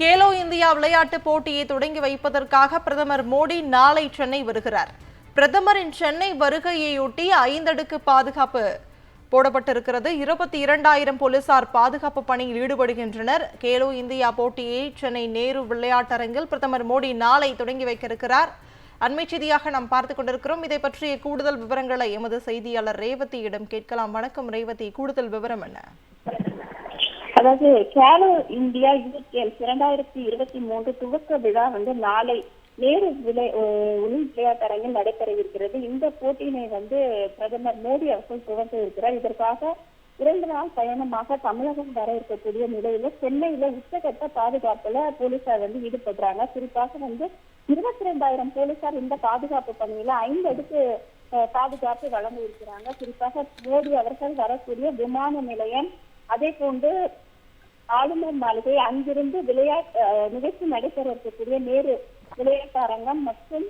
Khelo India விளையாட்டு போட்டியை தொடங்கி வைப்பதற்காக பிரதமர் மோடி நாளை சென்னை வருகிறார். பிரதமரின் சென்னை வருகையையொட்டி ஐந்தடுக்கு பாதுகாப்பு போடப்பட்டிருக்கிறது. இருபத்தி இரண்டாயிரம் போலீசார் பாதுகாப்பு பணியில் ஈடுபடுகின்றனர். கேலோ இந்தியா போட்டியை சென்னை நேரு விளையாட்டரங்கில் பிரதமர் மோடி நாளை தொடங்கி வைக்க இருக்கிறார் அண்மை செய்தியாக நாம் பார்த்துக் கொண்டிருக்கிறோம். இதை பற்றிய கூடுதல் விவரங்களை எமது செய்தியாளர் ரேவதியிடம் கேட்கலாம். வணக்கம் ரேவதி. கூடுதல் விவரம் என்ன? அதாவது கேலோ இந்தியா யூத் கேம்ஸ் இரண்டாயிரத்தி இருபத்தி மூன்று துவக்க விழா வந்து நாளை நேரு விளை அஹ் உள் விளையாட்டரங்கில் நடைபெற இருக்கிறது இந்த போட்டியினை வந்து பிரதமர் மோடி அவர்கள் துவக்க இருக்கிறார். இதற்காக இரண்டு நாள் பயணமாக தமிழகம் வர இருக்கக்கூடிய நிலையில சென்னையில உச்சகட்ட பாதுகாப்புல போலீசார் வந்து ஈடுபடுறாங்க. குறிப்பாக வந்து இருபத்தி ரெண்டாயிரம் போலீசார் இந்த பாதுகாப்பு பணியில ஐந்து அடுக்கு பாதுகாப்பு வழங்க இருக்கிறாங்க. குறிப்பாக மோடி அவர்கள் வரக்கூடிய விமான நிலையம் அதே போன்று ஆளுநர் மாளிகை அங்கிருந்து விளையாட்டு நிகழ்ச்சி நடைபெற இருக்கக்கூடிய நேரு விளையாட்டு அரங்கம் மற்றும்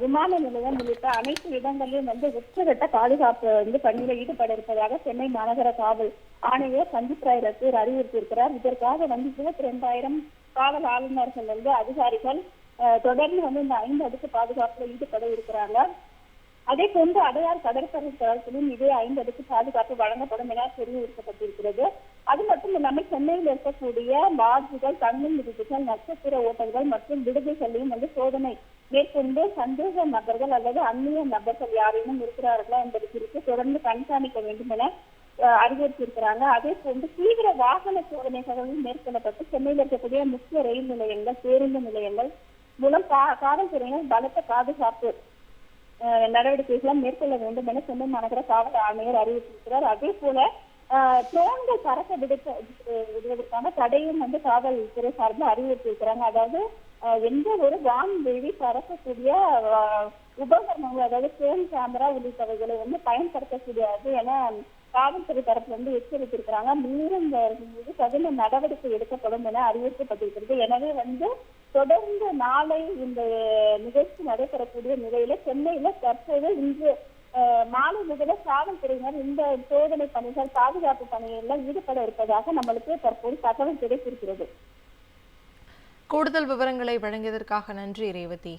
விமான நிலையம் உள்ளிட்ட அனைத்து இடங்களிலும் வந்து உச்சகட்ட பாதுகாப்பு வந்து பணியில ஈடுபட இருப்பதாக சென்னை மாநகர காவல் ஆணையர் சந்தீப் ராய் ரத்தூர் அறிவுறுத்தியிருக்கிறார். இதற்காக வந்து இருபத்தி ரெண்டாயிரம் காவல் ஆளுநர்கள் வந்து அதிகாரிகள் தொடர்ந்து வந்து இந்த ஐந்து அடுக்கு பாதுகாப்புல ஈடுபட இருக்கிறாங்க. அதே போன்று அடையார் கடற்கரை தளத்திலும் இதே ஐந்து பாதுகாப்பு வழங்கப்படும் என தெரிவிக்கப்பட்டிருக்கிறது அது மட்டும் இல்லாமல் சென்னையில் இருக்கக்கூடிய லாட்ஜுகள் தங்கும் விடுதிகள் நட்சத்திர ஓட்டல்கள் மற்றும் விடுதிகளையும் வந்து சோதனை மேற்கொண்டு சந்தேக நபர்கள் அல்லது அந்நிய நபர்கள் யாரேனும் இருக்கிறார்களா என்பது குறித்து தொடர்ந்து கண்காணிக்க வேண்டும் என அஹ், அறிவுறுத்தியிருக்கிறாங்க. அதே போன்று தீவிர வாகன சோதனைகளும் மேற்கொள்ளப்பட்டு சென்னையில் இருக்கக்கூடிய முக்கிய ரயில் நிலையங்கள் பேருந்து நிலையங்கள் மூலம் கா- காவல்துறையினர் பலத்த பாதுகாப்பு நடவடிக்கைகளை மேற்கொள்ள வேண்டும் என சென்னை மாநகர காவல் ஆணையர் அறிவித்திருக்கிறார் அதே போல ட்ரோன்கள் பறக்க விடுக்க விடுவதற்கான தடையும் வந்து காவல்துறை சார்பில் அறிவித்திருக்கிறாங்க அதாவது எந்த ஒரு வான்வெளி பறக்கக்கூடிய உபகரணங்கள் அதாவது ட்ரோன் கேமரா உள்ளிட்டவைகளை வந்து பயன்படுத்தக்கூடாது என காவல்துறை தரப்புல வந்து எச்சரித்திருக்கிறாங்க. மீறும் மீது கடின நடவடிக்கை எடுக்கப்படும் என அறிவிக்கப்பட்டிருக்கிறது எனவே வந்து தொடர்ந்து நாளை இந்த நிகழ்ச்சி நடைபெறக்கூடிய நிலையில சென்னையில தற்போது இன்று அஹ், மாலை முதல காவல்துறையினர் இந்த சோதனை பணிகள் பாதுகாப்பு பணிகளில் ஈடுபட இருப்பதாக நம்மளுக்கு தற்போது தகவல் கிடைத்திருக்கிறது. கூடுதல் விவரங்களை வழங்கியதற்காக நன்றி ரேவதி.